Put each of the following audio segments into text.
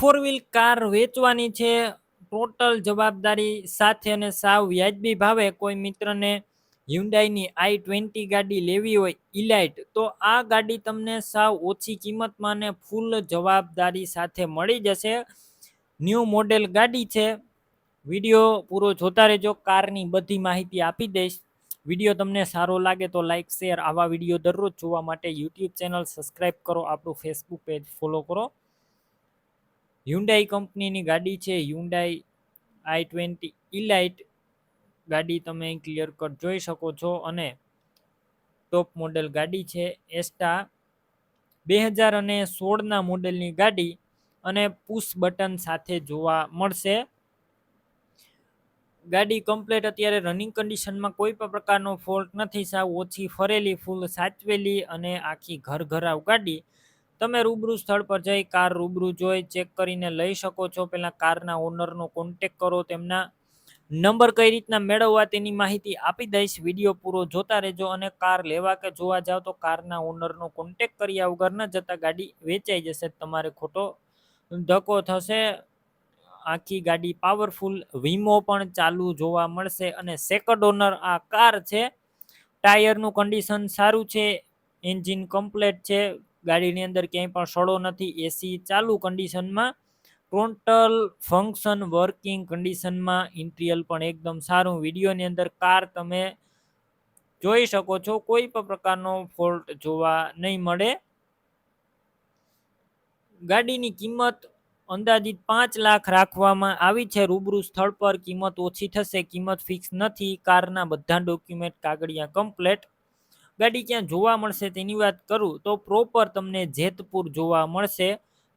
Four wheel car વેચવાની છે. Total જવાબદારી સાથે અને સાવ વ્યાજબી ભાવે કોઈ મિત્રને હ્યુન્ડાઈની આઈ ટ્વેન્ટી ગાડી લેવી હોય ઇલાઇટ તો આ ગાડી તમને સાવ ઓછી કિંમતમાં ને ફૂલ જવાબદારી સાથે મળી જશે. ન્યૂ મોડેલ ગાડી છે. વીડિયો પૂરો જોતા રહેજો. કારની બધી માહિતી આપી દઈશ. વીડિયો તમને સારો લાગે તો લાઇક શેર આવા વીડિયો દરરોજ જોવા માટે યુટ્યુબ ચેનલ સબસ્ક્રાઈબ કરો. આપણું ફેસબુક પેજ ફોલો કરો. હ્યુન્ડાઈ કંપનીની ગાડી છે હ્યુન્ડાઈ આઈ ટ્વેન્ટી ઇલાઇટ ગાડી તમે ક્લિયર કટ જોઈ શકો છો. અને ટોપ મોડેલ ગાડી છે એસ્ટા બે હજાર અને સોળના મોડેલની ગાડી અને પુશ બટન સાથે જોવા મળશે. ગાડી કમ્પ્લેટ અત્યારે રનિંગ કન્ડિશનમાં કોઈ પણ પ્રકારનો ફોલ્ટ નથી, સાવ ઓછી ફરેલી ફૂલ સાચવેલી અને આખી ઘર ઘરાવ ગાડી તમે રૂબરૂ સ્થળ પર જઈ કાર રૂબરૂ જોઈ, ચેક કરીને લઈ શકો છો. પહેલાં કારના ઓનરનો કોન્ટેક કરો, તેમના નંબર કઈ રીતના મેળવવા તેની માહિતી આપી દઈશ. વીડિયો પૂરો જોતા રહેજો અને કાર લેવા કે જોવા જાવ તો કારના ઓનરનો કોન્ટેક કર્યા વગર ન જતા ગાડી વેચાઈ જશે. તમારે ખોટો ધક્કો થશે. આખી ગાડી પાવરફુલ વીમો પણ ચાલુ જોવા મળશે અને સેકન્ડ ઓનર આ કાર છે. ટાયરનું કન્ડિશન સારું છે. એન્જિન કમ્પ્લેટ છે. ગાડીની અંદર ક્યાંય પણ સડો નથી એસી ચાલુ કન્ડિશનમાં ટોટલ ફંક્શન વર્કિંગ કન્ડિશનમાં ઇન્ટિરિયલ પણ એકદમ સારું. વિડીયોની અંદર કાર તમે જોઈ શકો છો, કોઈ પણ પ્રકારનો ફોલ્ટ જોવા નહીં મળે. ગાડીની કિંમત અંદાજિત પાંચ લાખ રાખવામાં આવી છે. રૂબરૂ સ્થળ પર કિંમત ઓછી થશે, કિંમત ફિક્સ નથી. કારના બધા ડોક્યુમેન્ટ કાગળિયા કમ્પ્લેટ ગાડી ક્યાં જોવા મળશે તેની વાત કરું તો પ્રોપર તમને જેતપુર જોવા મળશે.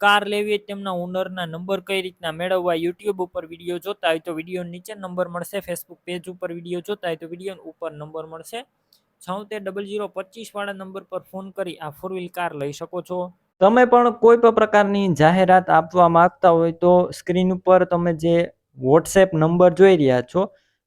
કાર લેવી તેમના ઓનરના નંબર કઈ રીતના મેળવવા યુટ્યુબ ઉપર વીડિયો જોતા હોય તો વીડિયો નીચે નંબર મળશે. ફેસબુક પેજ ઉપર વીડિયો જોતા હોય તો વીડિયો ઉપર નંબર મળશે. છોતેર ડબલ જીરો પચીસ વાળા નંબર પર ફોન કરી આ ફોર વ્હીલ કાર લઈ શકો છો. તમે પણ કોઈ પણ પ્રકારની જાહેરાત આપવા માંગતા હોય તો સ્ક્રીન ઉપર તમે જે વોટ્સએપ નંબર જોઈ રહ્યા છો